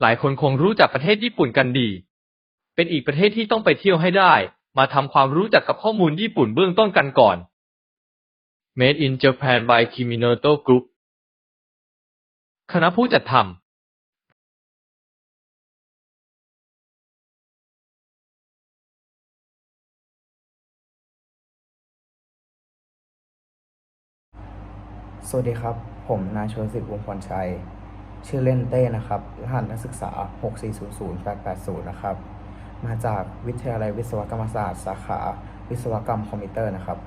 หลายคนคงรู้จักประเทศญี่ปุ่นกันดี เป็นอีกประเทศที่ต้องไปเที่ยวให้ได้ มาทำความรู้จักกับข้อมูลญี่ปุ่นเบื้องต้นกันก่อน Made in Japan by Kiminato Group คณะผู้จัดทำสวัสดีครับ ผมนายชวนสิทธิ์วงพรชัย ชื่อเล่นเต้นะครับ รหัสนักศึกษา 6400880 นะครับ มาจากวิทยาลัยวิศวกรรมศาสตร์สาขา วิศวกรรมคอมพิวเตอร์นะครับ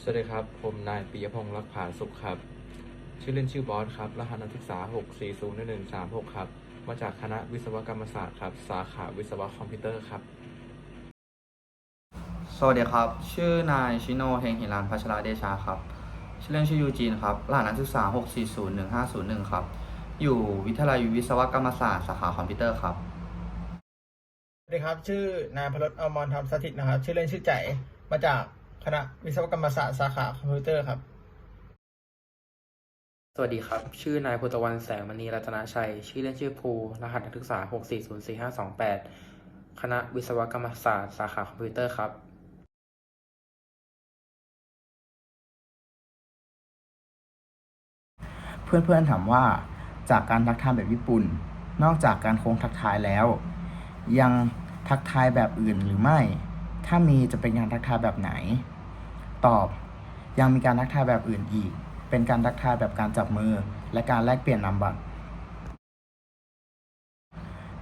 สวัสดีครับ ผมนายปิยพงษ์รักผาสุขครับ ชื่อเล่นชื่อบอสครับ รหัสนักศึกษา 6401136 ครับ มาจากคณะวิศวกรรมศาสตร์ครับ สาขาวิศวะคอมพิวเตอร์ครับ สวัสดีครับ ชื่อนายชิโนเฮงหิรันพัชราเดชาครับ ชื่อเล่นชื่อยูจีนครับ รหัสนักศึกษา 6401501 ครับ อยู่วิทยาลัยวิศวกรรมศาสตร์สาขาคอมพิวเตอร์ครับสวัสดีครับ ชื่อนายพลดอมรธรรมสถิตนะครับ ชื่อเล่นชื่อใจ มาจากคณะวิศวกรรมศาสตร์สาขาคอมพิวเตอร์ครับ สวัสดีครับ ชื่อนายพุทธวันแสงมณีรัตนาชัย ชื่อเล่นชื่อภู รหัสนักศึกษา 6404528 คณะวิศวกรรมศาสตร์สาขาคอมพิวเตอร์ครับ เพื่อนๆถามว่าจากการทักทายแบบญี่ปุ่น นอกจากการโค้งทักทายแล้ว ยังทักทายแบบอื่นหรือไม่ ถ้ามีจะเป็นการทักทายแบบไหน ตอบ ยังมีการทักทายแบบอื่นอีก เป็นการทักทายแบบการจับมือ และการแลกเปลี่ยนนามบัตร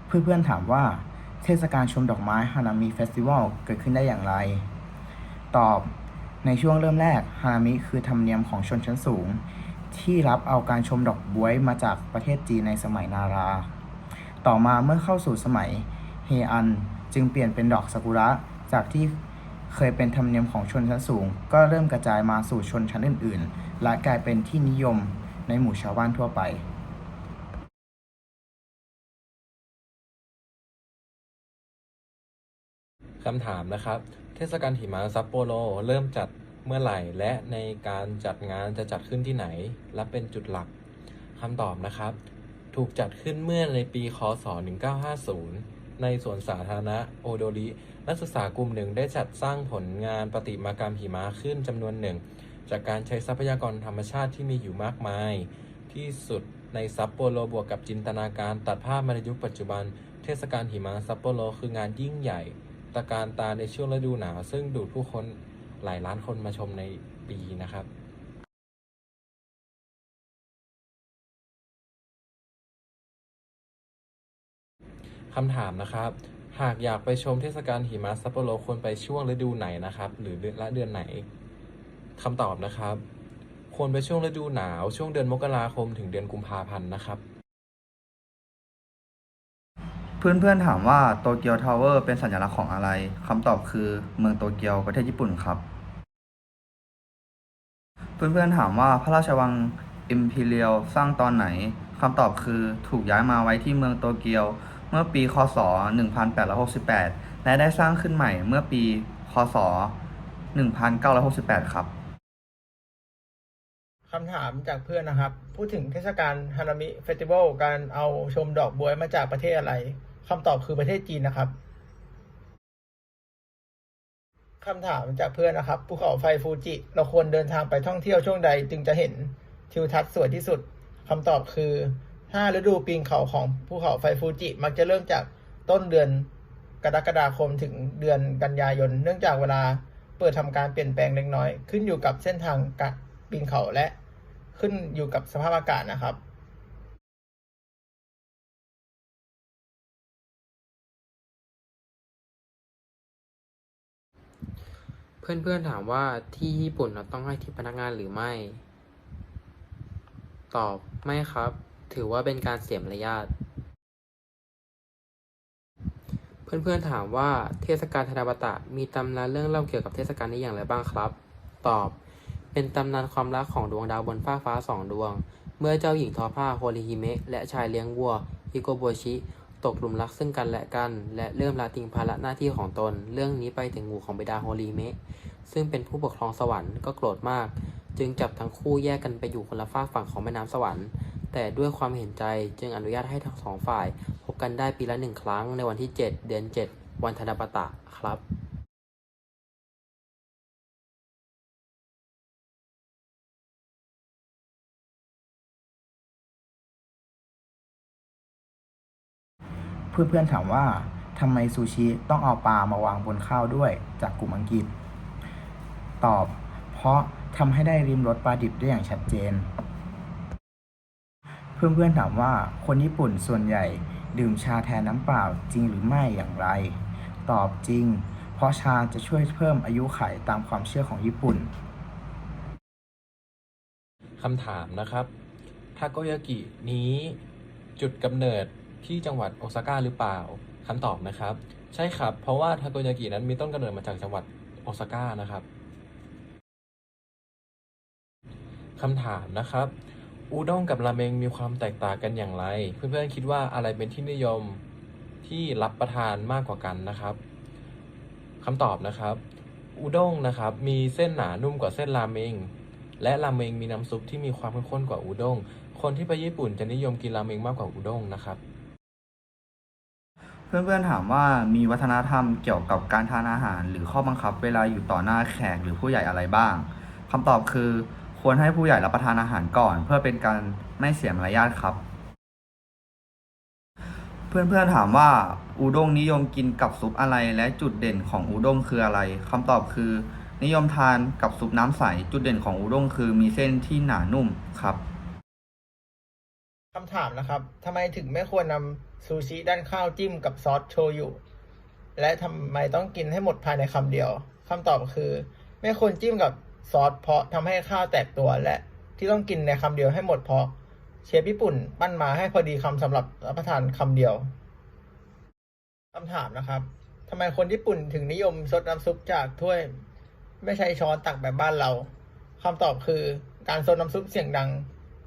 เพื่อนๆถามว่า เทศกาลชมดอกไม้ฮานามิเฟสติวัลเกิดขึ้นได้อย่างไร ตอบในช่วงเริ่มแรกฮานามิคือธรรมเนียมของชนชั้นสูง ที่รับเอาการชมดอกบ๊วยมาจากประเทศจีนในสมัยนารา ต่อมาเมื่อเข้าสู่สมัยเฮอันจึงเปลี่ยนเป็นดอกซากุระจากที่เคยเป็นธรรมเนียมของชนชั้นสูง ก็เริ่มกระจายมาสู่ชนชั้นอื่น ๆ และกลายเป็นที่นิยมในหมู่ชาวบ้านทั่วไปคำถามนะครับ เทศกาลหิมะซัปโปโรเริ่มจัด เมื่อไหร่ และในการจัดงานจะจัดขึ้นที่ไหน และเป็นจุดหลักคำตอบนะครับ ถูกจัดขึ้นเมื่อในปีคศ 1950 ในสวนสาธารณะโอโดรินักศึกษากลุ่มหนึ่งได้จัดสร้างผลงานประติมากรรมหิมะขึ้นจำนวนหนึ่ง จากการใช้ทรัพยากรธรรมชาติที่มีอยู่มากมาย ที่สุดในซัปโปโรบวกกับจินตนาการตัดภาพมาในยุคปัจจุบัน เทศกาลหิมะซัปโปโรคืองานยิ่งใหญ่ตะการตาในช่วงฤดูหนาว ซึ่งดูดผู้คน หลายล้านคนมาชมในปีนะครับคำถามนะครับ หากอยากไปชมเทศกาลหิมะซัปโปโรควรไปช่วงฤดูไหนนะครับ หรือเดือนละเดือนไหนคำตอบนะครับ ควรไปช่วงฤดูหนาวช่วงเดือนมกราคมถึงเดือนกุมภาพันธ์นะครับ เพื่อนๆถามว่าโตเกียวทาวเวอร์เป็นสัญลักษณ์ของอะไรคำตอบคือเมืองโตเกียวประเทศญี่ปุ่นครับ เพื่อนๆถามว่าพระราชวังอิมพีเรียลสร้างตอนไหนคำตอบคือถูกย้ายมาไว้ที่เมืองโตเกียว เมื่อปีคศ 1868 และได้สร้างขึ้นใหม่เมื่อปีคศ 1968 ครับคำถามจากเพื่อนนะครับ พูดถึงเทศกาลฮานามิเฟสติวัลการเอาชมดอกบัวมาจากประเทศอะไรคำตอบคือประเทศจีนนะครับ คำถามจากเพื่อนนะครับภูเขาไฟฟูจิ เราควรเดินทางไปท่องเที่ยวช่วงใดจึงจะเห็นทิวทัศน์สวยที่สุดคำตอบคือถ้าฤดูปีนเขาของภูเขาไฟฟูจิ มักจะเริ่มจากต้นเดือนกรกฎาคมถึงเดือนกันยายน เนื่องจากเวลาเปิดทำการเปลี่ยนแปลงเล็กน้อย ขึ้นอยู่กับเส้นทางการปีนเขาและขึ้นอยู่กับสภาพอากาศนะครับ เพื่อนๆถามว่าที่ญี่ปุ่นเราต้องให้ทิปพนักงานหรือไม่ ตอบไม่ครับ ถือว่าเป็นการเสียมารยาทเพื่อนๆถามว่าเทศกาลทานาบาตะมีตำนานเรื่องเล่าเกี่ยวกับเทศกาลนี้อย่างไรบ้างครับ ตอบ เป็นตำนานความรักของดวงดาวบนฟ้าฟ้าสองดวง เมื่อเจ้าหญิงทอผ้าโฮริฮิเมะและชายเลี้ยงวัว ฮิโกโบชิ ตกหลุมรักซึ่งกันและกัน และเริ่มละทิ้งภาระหน้าที่ของตน เรื่องนี้ไปถึงหูของบิดาโฮลีเมะซึ่งเป็นผู้ปกครองสวรรค์ก็โกรธมาก จึงจับทั้งคู่แยกกันไปอยู่คนละฝากฝั่งของแม่น้ำสวรรค์ แต่ด้วยความเห็นใจจึงอนุญาตให้ทั้งสองฝ่าย พบกันได้ปีละหนึ่งครั้งในวันที่ 7 เดือน 7 วันธนปตะครับ เพื่อนๆถามว่าทำไมซูชิต้องเอาปลามาวางบนข้าวด้วยจากกลุ่มอังกฤษ ตอบ เพราะทำให้ได้ริมรสปลาดิบได้อย่างชัดเจน เพื่อนๆถามว่าคนญี่ปุ่นส่วนใหญ่ดื่มชาแทนน้ำเปล่าจริงหรือไม่อย่างไร ตอบจริง เพราะชาจะช่วยเพิ่มอายุขัยตามความเชื่อของญี่ปุ่นคำถามนะครับทาโกยากินี้จุดกำเนิด ที่จังหวัดโอซาก้าหรือเปล่าคำตอบนะครับ ใช่ครับ เพราะว่าทาโกยากินั้นมีต้นกำเนิดมาจากจังหวัดโอซาก้านะครับคำถามนะครับ อูด้งกับราเมงมีความแตกต่างกันอย่างไร เพื่อนๆคิดว่าอะไรเป็นที่นิยมที่รับประทานมากกว่ากันนะครับคำตอบนะครับ อูด้งนะครับมีเส้นหนานุ่มกว่าเส้นราเมง และราเมงมีน้ำซุปที่มีความข้นกว่าอูด้งคนที่ไปญี่ปุ่นจะนิยมกินราเมงมากกว่าอูด้งนะครับ เพื่อนๆถามว่ามีวัฒนธรรมเกี่ยวกับการทานอาหาร หรือข้อบังคับเวลาอยู่ต่อหน้าแขกหรือผู้ใหญ่อะไรบ้างคำตอบคือ ควรให้ผู้ใหญ่รับประทานอาหารก่อน เพื่อเป็นการไม่เสียมารยาทครับ เพื่อนๆถามว่าอูด้งนิยมกินกับซุปอะไรและจุดเด่นของอูด้งคืออะไรคำตอบคือ นิยมทานกับซุปน้ำใส จุดเด่นของอูด้งคือมีเส้นที่หนานุ่มครับ คำถามนะครับทำไมถึงไม่ควรนำซูชิด้านข้าวจิ้มกับซอสโชยุ และทำไมต้องกินให้หมดภายในคำเดียวคำตอบคือ ไม่ควรจิ้มกับซอสเพราะทำให้ข้าวแตกตัวและที่ต้องกินในคำเดียวให้หมดเพราะเชฟญี่ปุ่นปั้นมาให้พอดีคำสำหรับรับประทานคำเดียวคำถามนะครับทำไมคนญี่ปุ่นถึงนิยมซดน้ำซุปจากถ้วย ไม่ใช้ช้อนตักแบบบ้านเราคำตอบคือการซดน้ำซุปเสียงดัง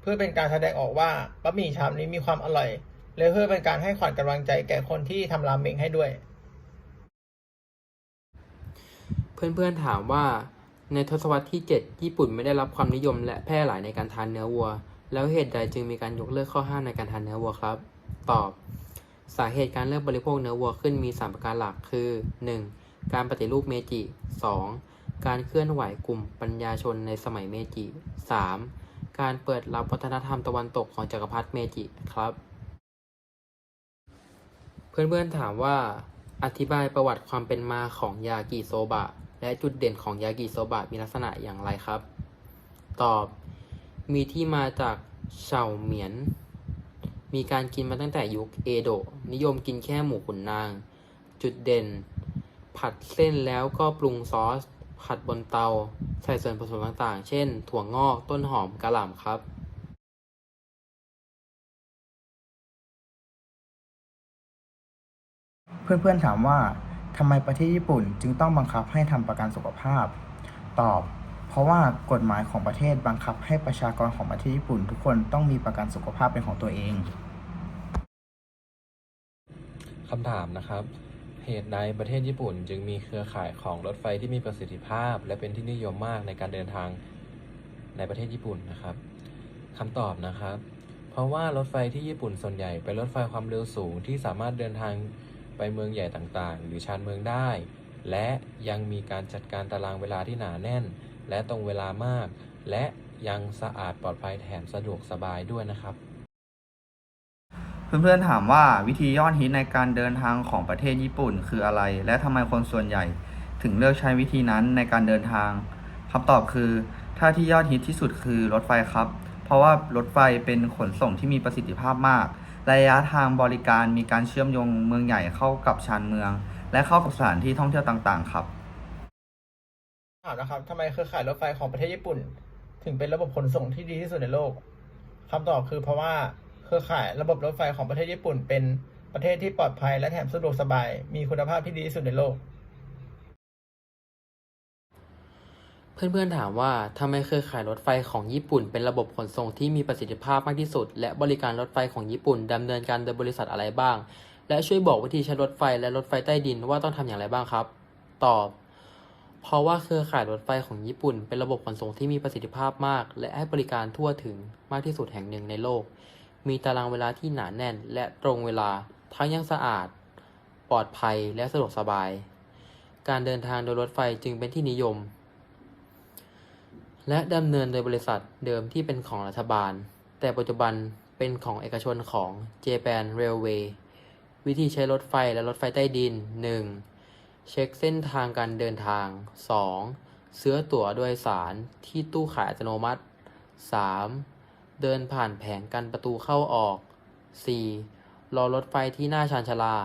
พื่อเป็นการแสดงออกว่าบะหมี่ชามนี้มีความอร่อย และเพื่อเป็นการให้ขวัญกำลังใจแก่คนที่ทำราเมงให้ด้วย เพื่อนๆถามว่าในทศวรรษที่ 7 ญี่ปุ่นไม่ได้รับความนิยมและแพร่หลายในการทานเนื้อวัว แล้วเหตุใดจึงมีการยกเลิกข้อห้ามในการทานเนื้อวัวครับ ตอบ สาเหตุการเลิกบริโภคเนื้อวัวขึ้นมี 3 ประการหลักคือ 1. การปฏิรูปเมจิ 2. การเคลื่อนไหวกลุ่มปัญญาชนในสมัยเมจิ 3. การเปิดรับวัฒนธรรมตะวันตกของจักรพรรดิเมจิครับ เพื่อนๆถามว่า อธิบายประวัติความเป็นมาของยากิโซบะ และจุดเด่นของยากิโซบะมีลักษณะอย่างไรครับ ตอบ มีที่มาจากเฉาเหมียน มีการกินมาตั้งแต่ยุคเอโดะนิยมกินแค่หมูขุนนาง จุดเด่น ผัดเส้นแล้วก็ปรุงซอส ผัดบนเตา ใส่ส่วนผสมต่างๆ เช่น ถั่วงอก ต้นหอม กระหล่ำครับเพื่อนๆถามว่าทำไมประเทศญี่ปุ่นจึงต้องบังคับให้ทำประกันสุขภาพ ตอบ เพราะว่ากฎหมายของประเทศบังคับให้ประชากรของประเทศญี่ปุ่น ทุกคนต้องมีประกันสุขภาพเป็นของตัวเองคำถามนะครับ เหตุใดประเทศญี่ปุ่น จึงมีเครือข่ายของรถไฟที่มีประสิทธิภาพ และเป็นที่นิยมมากในการเดินทางในประเทศญี่ปุ่นนะครับคำตอบนะครับ เพราะว่ารถไฟที่ญี่ปุ่นส่วนใหญ่เป็นรถไฟความเร็วสูงที่สามารถเดินทางไปเมืองใหญ่ต่างๆ หรือชานเมืองได้ และยังมีการจัดการตารางเวลาที่หนาแน่น และตรงเวลามาก และยังสะอาดปลอดภัยแถมสะดวกสบายด้วยนะครับ เพื่อนๆถามว่าวิธียอดฮิตในการเดินทางของประเทศญี่ปุ่นคืออะไร และทำไมคนส่วนใหญ่ ถึงเลือกใช้วิธีนั้นในการเดินทางคำตอบคือ ถ้าที่ยอดฮิตที่สุดคือรถไฟครับ เพราะว่ารถไฟเป็นขนส่งที่มีประสิทธิภาพมาก ระยะทางบริการมีการเชื่อมโยงเมืองใหญ่เข้ากับชานเมือง และเข้ากับสถานที่ท่องเที่ยวต่างๆ ครับถามนะครับทำไมเครือข่ายรถไฟของประเทศญี่ปุ่น ถึงเป็นระบบขนส่งที่ดีที่สุดในโลกคำตอบคือเพราะว่า เครือข่ายระบบรถไฟของประเทศญี่ปุ่น เป็นประเทศที่ปลอดภัยและแถมสะดวกสบาย มีคุณภาพที่ดีที่สุดในโลก เพื่อนๆถามว่าทำไมเครือข่ายรถไฟของญี่ปุ่น เป็นระบบขนส่งที่มีประสิทธิภาพมากที่สุด และบริการรถไฟของญี่ปุ่นดำเนินการโดยบริษัทอะไรบ้าง และช่วยบอกวิธีใช้รถไฟและรถไฟใต้ดินว่าต้องทำอย่างไรบ้างครับ ตอบเพราะว่าเครือข่ายรถไฟของญี่ปุ่น เป็นระบบขนส่งที่มีประสิทธิภาพมาก และให้บริการทั่วถึงมากที่สุดแห่งหนึ่งในโลก มีตารางเวลาที่หนาแน่นและตรงเวลา ทั้งยังสะอาด ปลอดภัยและสะดวกสบาย การเดินทางโดยรถไฟจึงเป็นที่นิยม และดำเนินโดยบริษัทเดิมที่เป็นของรัฐบาล แต่ปัจจุบันเป็นของเอกชนของ Japan Railway วิธีใช้รถไฟและรถไฟใต้ดิน 1. เช็คเส้นทางการเดินทาง 2. ซื้อตั๋วโดยสารที่ตู้ขายอัตโนมัติ 3. เดินผ่านแผงกันประตูเข้าออก 4. รอรถไฟที่หน้าชานชาลา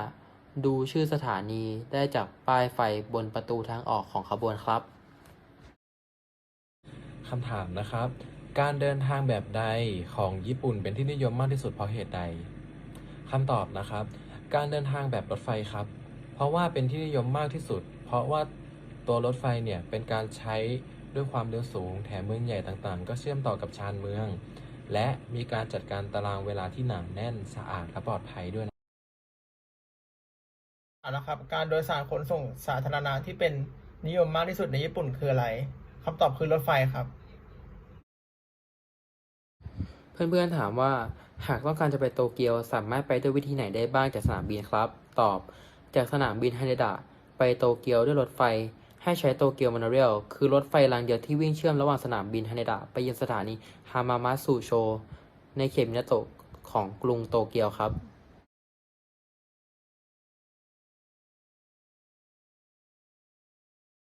5. ดูชื่อสถานีได้จากป้ายไฟบนประตูทางออกของขบวนครับ คำถามนะครับ การเดินทางแบบใดของญี่ปุ่นเป็นที่นิยมมากที่สุดเพราะเหตุใดคำตอบนะครับ การเดินทางแบบรถไฟครับ เพราะว่าเป็นที่นิยมมากที่สุด เพราะว่าตัวรถไฟเนี่ยเป็นการใช้ ด้วยความเร็วสูง แถมเมืองใหญ่ต่างๆ ก็เชื่อมต่อกับชานเมือง และมีการจัดการตารางเวลาที่หนาแน่นสะอาดและปลอดภัยด้วยนะเอาละครับ การโดยสารขนส่งสาธารณะที่เป็นนิยมมากที่สุดในญี่ปุ่นคืออะไรคำตอบคือรถไฟครับเพื่อนๆถามว่าหากต้องการจะไปโตเกียวสามารถไปด้วยวิธีไหนได้บ้างจากสนามบินครับ ตอบ จากสนามบินฮาเนดะไปโตเกียวด้วยรถไฟ ให้ใช้โตเกียวมอน r a เรลคือรถไฟรางเดียวที่วิ่งเชื่อมระหว่างสนามบินฮาเนดะไปยังสถานีฮามามาสุโช ในเขตมินาโตะของกรุงโตเกียวครับ